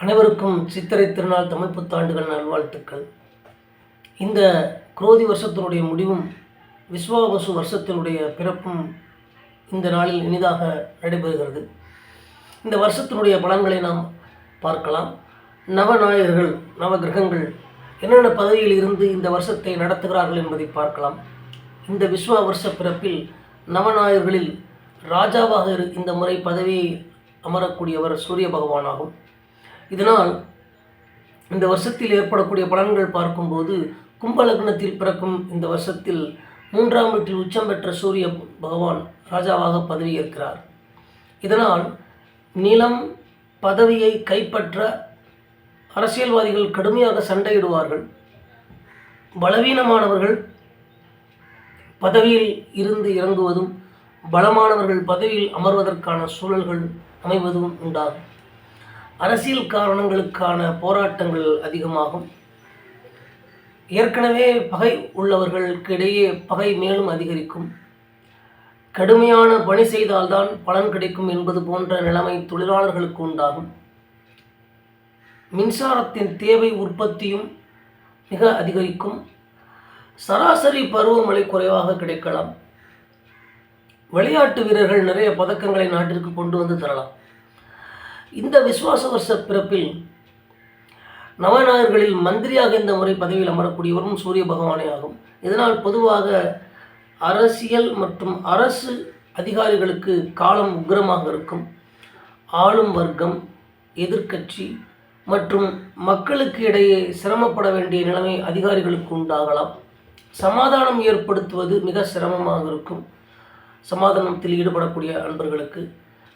அனைவருக்கும் சித்திரை திருநாள் தமிழ் புத்தாண்டுகள் நல்வாழ்த்துக்கள். இந்த குரோதி வருஷத்தினுடைய முடிவும் விஸ்வாவசு வருஷத்தினுடைய பிறப்பும் இந்த நாளில் இனிதாக நடைபெறுகிறது. இந்த வருஷத்தினுடைய பலன்களை நாம் பார்க்கலாம். நவநாயகர்கள் நவகிரகங்கள் என்னென்ன பதவியில் இருந்து இந்த வருஷத்தை நடத்துகிறார்கள் என்பதை பார்க்கலாம். இந்த விஸ்வா வருஷ பிறப்பில் நவநாயகர்களில் ராஜாவாக இரு- இந்த முறை பதவியை அமரக்கூடியவர் சூரிய பகவானாகும். இதனால் இந்த வருஷத்தில் ஏற்படக்கூடிய பலன்கள் பார்க்கும்போது கும்பலக்னத்தில் பிறக்கும் இந்த வருஷத்தில் மூன்றாம் வீட்டில் உச்சம் பெற்ற சூரிய பகவான் ராஜாவாக பதவியேற்கிறார். இதனால் நிலம் பதவியை கைப்பற்ற அரசியல்வாதிகள் கடுமையாக சண்டையிடுவார்கள். பலவீனமானவர்கள் பதவியில் இருந்து இறங்குவதும் பலமானவர்கள் பதவியில் அமர்வதற்கான சூழல்கள் அமைவதும் உண்டாகும். அரசியல் காரணங்களுக்கான போராட்டங்கள் அதிகமாகும். ஏற்கனவே பகை உள்ளவர்களுக்கு இடையே பகை மேலும் அதிகரிக்கும். கடுமையான பணி செய்தால்தான் பலன் கிடைக்கும் என்பது போன்ற நிலைமை தொழிலாளர்களுக்கு உண்டாகும். மின்சாரத்தின் தேவை உற்பத்தியும் மிக அதிகரிக்கும். சராசரி பருவமழை குறைவாக கிடைக்கலாம். விளையாட்டு வீரர்கள் நிறைய பதக்கங்களை நாட்டிற்கு கொண்டு வந்து தரலாம். இந்த விஸ்வாச வருஷ பிறப்பில் நவநாயர்களில் மந்திரியாக இந்த முறை பதவியில் அமரக்கூடியவரும் சூரிய பகவானே ஆகும். இதனால் பொதுவாக அரசியல் மற்றும் அரசு அதிகாரிகளுக்கு காலம் உக்கிரமாக இருக்கும். ஆளும் வர்க்கம் எதிர்க்கட்சி மற்றும் மக்களுக்கு இடையே சிரமப்பட வேண்டிய நிலைமை அதிகாரிகளுக்கு உண்டாகலாம். சமாதானம் ஏற்படுத்துவது மிக சிரமமாக இருக்கும். சமாதானத்தில் ஈடுபடக்கூடிய அன்பர்களுக்கு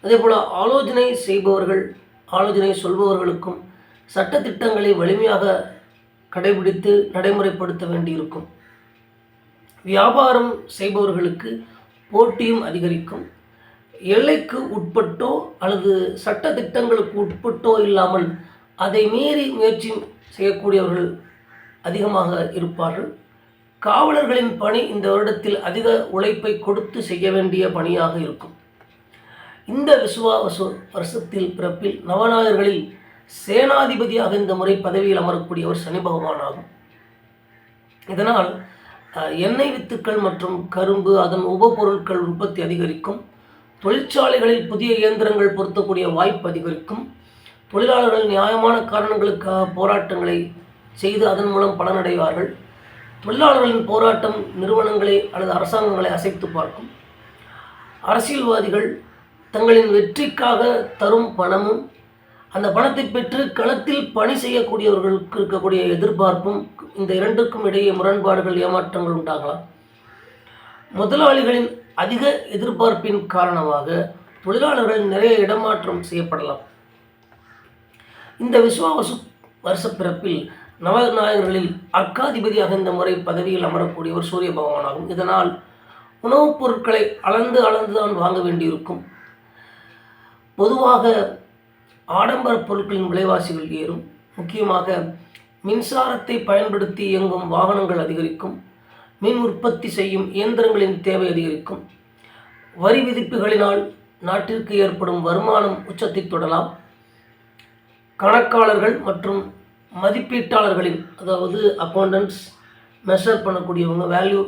அதே போல் ஆலோசனை செய்பவர்கள் ஆலோசனை சொல்பவர்களுக்கும் சட்டத்திட்டங்களை வலிமையாக கடைபிடித்து நடைமுறைப்படுத்த வேண்டியிருக்கும். வியாபாரம் செய்பவர்களுக்கு போட்டியும் அதிகரிக்கும். எல்லைக்கு உட்பட்டோ அல்லது சட்ட திட்டங்களுக்கு உட்பட்டோ இல்லாமல் அதை மீறி முயற்சி செய்யக்கூடியவர்கள் அதிகமாக இருப்பார்கள். காவலர்களின் பணி இந்த வருடத்தில் அதிக உழைப்பை கொடுத்து செய்ய வேண்டிய பணியாக இருக்கும். இந்த விசுவாவசு வருஷத்தில் பிறப்பில் நவநாயர்களில் சேனாதிபதியாக இந்த முறை பதவியில் அமரக்கூடியவர் சனி பகவான் ஆகும். இதனால் எண்ணெய் வித்துக்கள் மற்றும் கரும்பு அதன் உபபொருட்கள் உற்பத்தி அதிகரிக்கும். தொழிற்சாலைகளில் புதிய இயந்திரங்கள் பொருத்தக்கூடிய வாய்ப்பு அதிகரிக்கும். தொழிலாளர்கள் நியாயமான காரணங்களுக்காக போராட்டங்களை செய்து அதன் மூலம் பலனடைவார்கள். தொழிலாளர்களின் போராட்டம் நிறுவனங்களை அல்லது அரசாங்கங்களை அசைத்து பார்க்கும். அரசியல்வாதிகள் தங்களின் வெற்றிக்காக தரும் பணமும் அந்த பணத்தை பெற்று களத்தில் பணி செய்யக்கூடியவர்களுக்கு இருக்கக்கூடிய எதிர்பார்ப்பும் இந்த இரண்டுக்கும் இடையே முரண்பாடுகள் ஏமாற்றங்கள் உண்டாகலாம். முதலாளிகளின் அதிக எதிர்பார்ப்பின் காரணமாக தொழிலாளர்கள் நிறைய இடமாற்றம் செய்யப்படலாம். இந்த விஸ்வாவசு வருஷ பிறப்பில் நவநாயகர்களில் அக்காதிபதியாக இந்த முறை பதவியில் அமரக்கூடியவர் சூரிய பகவானாகும். இதனால் உணவுப் பொருட்களை அளந்து அளந்து தான் வாங்க வேண்டியிருக்கும். பொதுவாக ஆடம்பர பொருட்களின் விலைவாசிகள் ஏறும். முக்கியமாக மின்சாரத்தை பயன்படுத்தி இயங்கும் வாகனங்கள் அதிகரிக்கும். மின் உற்பத்தி செய்யும் இயந்திரங்களின் தேவை அதிகரிக்கும். வரி விதிப்புகளினால் நாட்டிற்கு ஏற்படும் வருமானம் உச்சத்தை தொடலாம். கணக்காளர்கள் மற்றும் மதிப்பீட்டாளர்களின் அதாவது அக்கௌண்டன்ஸ் மெஷர் பண்ணக்கூடியவங்க வேல்யூ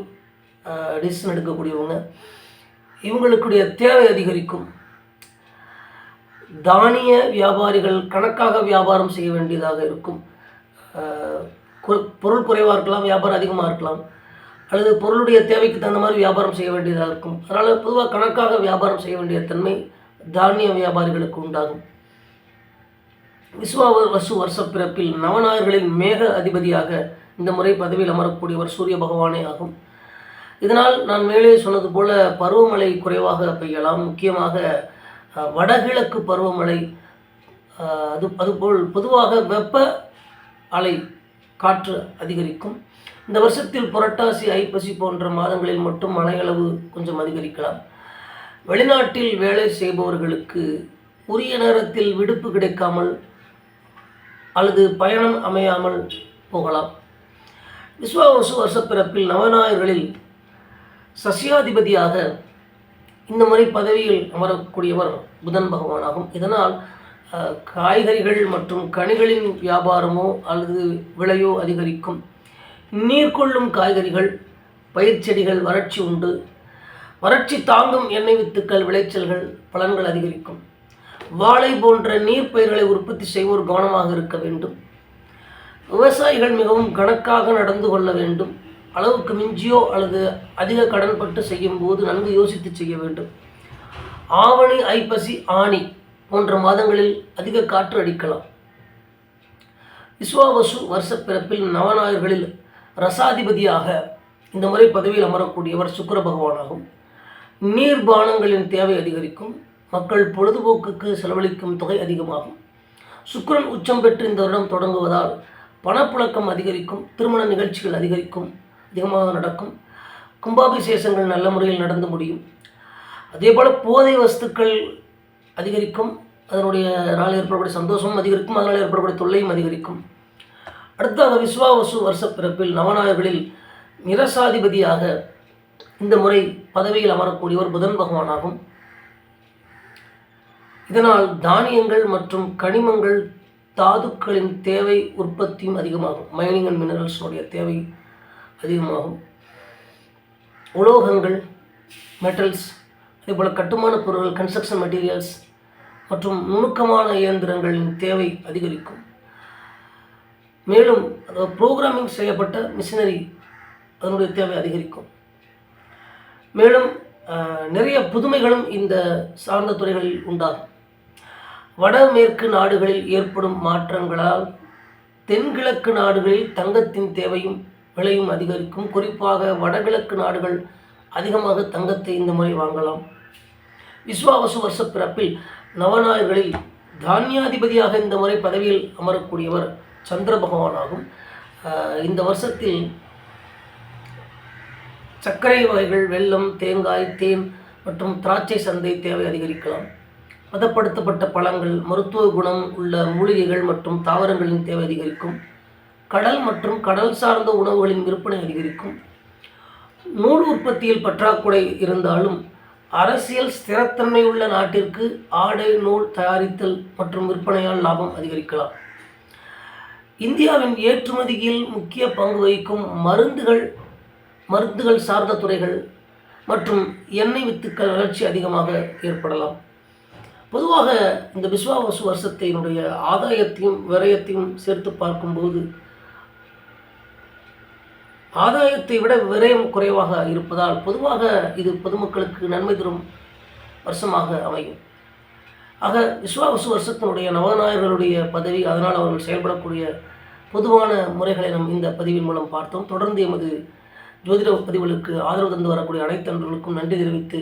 டிசிஷன் எடுக்கக்கூடியவங்க இவங்களுக்குடைய தேவை அதிகரிக்கும். தானிய வியாபாரிகள் கணக்காக வியாபாரம் செய்ய வேண்டியதாக இருக்கும். பொருள் குறைவாக இருக்கலாம் வியாபாரம் அதிகமாக இருக்கலாம். அல்லது பொருளுடைய தேவைக்கு தகுந்த மாதிரி வியாபாரம் செய்ய வேண்டியதாக இருக்கும். அதனால் பொதுவாக கணக்காக வியாபாரம் செய்ய வேண்டிய தன்மை தானிய வியாபாரிகளுக்கு உண்டாகும். விஸ்வா வசு வருஷ பிறப்பில் நவநாயர்களின் மேக அதிபதியாக இந்த முறை பதவியில் அமரக்கூடியவர் சூரிய பகவானே ஆகும். இதனால் நான் மேலே சொன்னது போல பருவமழை குறைவாக பெய்யலாம். முக்கியமாக வடகிழக்கு பருவமழை அது அதுபோல் பொதுவாக வெப்ப அலை காற்று அதிகரிக்கும். இந்த வருஷத்தில் புரட்டாசி ஐப்பசி போன்ற மாதங்களில் மட்டும் மழையளவு கொஞ்சம் அதிகரிக்கலாம். வெளிநாட்டில் வேலை செய்பவர்களுக்கு உரிய நேரத்தில் விடுப்பு கிடைக்காமல் அல்லது பயணம் அமையாமல் போகலாம். விஸ்வாவசு வருஷப்பிறப்பில் நவநாயர்களில் சசியாதிபதியாக இந்த முறை பதவியில் அமரக்கூடியவர் புதன் பகவானாகும். இதனால் காய்கறிகள் மற்றும் கனிகளின் வியாபாரமோ அல்லது விலையோ அதிகரிக்கும். நீர் கொள்ளும் காய்கறிகள் பயிர் செடிகள் வறட்சி உண்டு. வறட்சி தாங்கும் எண்ணெய் வித்துக்கள் விளைச்சல்கள் பலன்கள் அதிகரிக்கும். வாழை போன்ற நீர் பயிர்களை உற்பத்தி செய்வோர் கவனமாக இருக்க வேண்டும். விவசாயிகள் மிகவும் கணக்காக நடந்து கொள்ள வேண்டும். அளவுக்கு மிஞ்சியோ அல்லது அதிக கடன்பட்டு செய்யும் போது நன்கு யோசித்து செய்ய வேண்டும். ஆவணி ஐப்பசி ஆணி போன்ற மாதங்களில் அதிக காற்று அடிக்கலாம். விஸ்வாவசு வருஷ பிறப்பில் நவநாயர்களில் ரசாதிபதியாக இந்த முறை பதவியில் அமரக்கூடியவர் சுக்கர பகவானாகும். நீர்பானங்களின் தேவை அதிகரிக்கும். மக்கள் பொழுதுபோக்குக்கு செலவழிக்கும் தொகை அதிகமாகும். சுக்கரன் உச்சம் பெற்று இந்த வருடம் தொடங்குவதால் பணப்புழக்கம் அதிகரிக்கும். திருமண நிகழ்ச்சிகள் அதிகரிக்கும். அதிகமாக நடக்கும். கும்பாபிசேஷங்கள் நல்ல முறையில் நடந்து முடியும். அதே போல் போதை வஸ்துக்கள் அதிகரிக்கும். அதனுடைய நாள் ஏற்படக்கூடிய சந்தோஷமும் அதிகரிக்கும். அதனால் ஏற்படக்கூடிய தொல்லையும் அதிகரிக்கும். அடுத்ததாக விஸ்வாவசு வருஷ பிறப்பில் நவநாயர்களில் நிரசாதிபதியாக இந்த முறை பதவியில் அமரக்கூடியவர் புதன் பகவானாகும் இதனால் தானியங்கள் மற்றும் கனிமங்கள் தாதுக்களின் தேவை உற்பத்தியும் அதிகமாகும். மைனிங் அண்ட் மினரல்ஸுடைய தேவை அதிகமாகும். உலோகங்கள் மெட்டல்ஸ் அதேபோல் கட்டுமான பொருட்கள் கன்ஸ்ட்ரக்ஷன் மெட்டீரியல்ஸ் மற்றும் நுணுக்கமான இயந்திரங்களின் தேவை அதிகரிக்கும். மேலும் ப்ரோக்ராமிங் செய்யப்பட்ட மிஷினரி அதனுடைய தேவை அதிகரிக்கும். மேலும் நிறைய புதுமைகளும் இந்த சார்ந்த துறைகளில் உண்டாகும். வடமேற்கு நாடுகளில் ஏற்படும் மாற்றங்களால் தென்கிழக்கு நாடுகளில் தங்கத்தின் தேவையும் விலையும் அதிகரிக்கும். குறிப்பாக வடகிழக்கு நாடுகள் அதிகமாக தங்கத்தை இந்த முறை வாங்கலாம். விஸ்வாவசு வருஷ பிறப்பில் நவநாயர்களில் தானியாதிபதியாக இந்த முறை பதவியில் அமரக்கூடியவர் சந்திர பகவானாகும். இந்த வருஷத்தில் சர்க்கரை வகைகள் வெல்லம் தேங்காய் தேன் மற்றும் திராட்சை சந்தை தேவை அதிகரிக்கலாம். பதப்படுத்தப்பட்ட பழங்கள் மருத்துவ குணம் உள்ள மூலிகைகள் மற்றும் தாவரங்களின் தேவை அதிகரிக்கும். கடல் மற்றும் கடல் சார்ந்த உணவுகளின் விற்பனை அதிகரிக்கும். நூல் உற்பத்தியில் பற்றாக்குறை இருந்தாலும் அரசியல் ஸ்திரத்தன்மை உள்ள நாட்டிற்கு ஆடை நூல் தயாரித்தல் மற்றும் விற்பனையால் லாபம் அதிகரிக்கலாம். இந்தியாவின் ஏற்றுமதியில் முக்கிய பங்கு வகிக்கும் மருந்துகள் மருந்துகள் சார்ந்த துறைகள் மற்றும் எண்ணெய் வித்துக்கள் வளர்ச்சி அதிகமாக ஏற்படலாம். பொதுவாக இந்த விஸ்வாவசு வருஷத்தினுடைய ஆதாயத்தையும் விரயத்தையும் சேர்த்து பார்க்கும்போது ஆதாயத்தை விட விரயம் குறைவாக இருப்பதால் பொதுவாக இது பொதுமக்களுக்கு நன்மை தரும் வருஷமாக அமையும். ஆக விஸ்வாவசு வருஷத்தினுடைய நவநாயகர்களுடைய பதவி அதனால் அவர்கள் செயல்படக்கூடிய பொதுவான முறைகளை நாம் இந்த பதிவின் மூலம் பார்த்தோம். தொடர்ந்து எமது ஜோதிட பதிவுகளுக்கு ஆதரவு தந்து வரக்கூடிய அனைத்து நண்பர்களுக்கும் நன்றி தெரிவித்து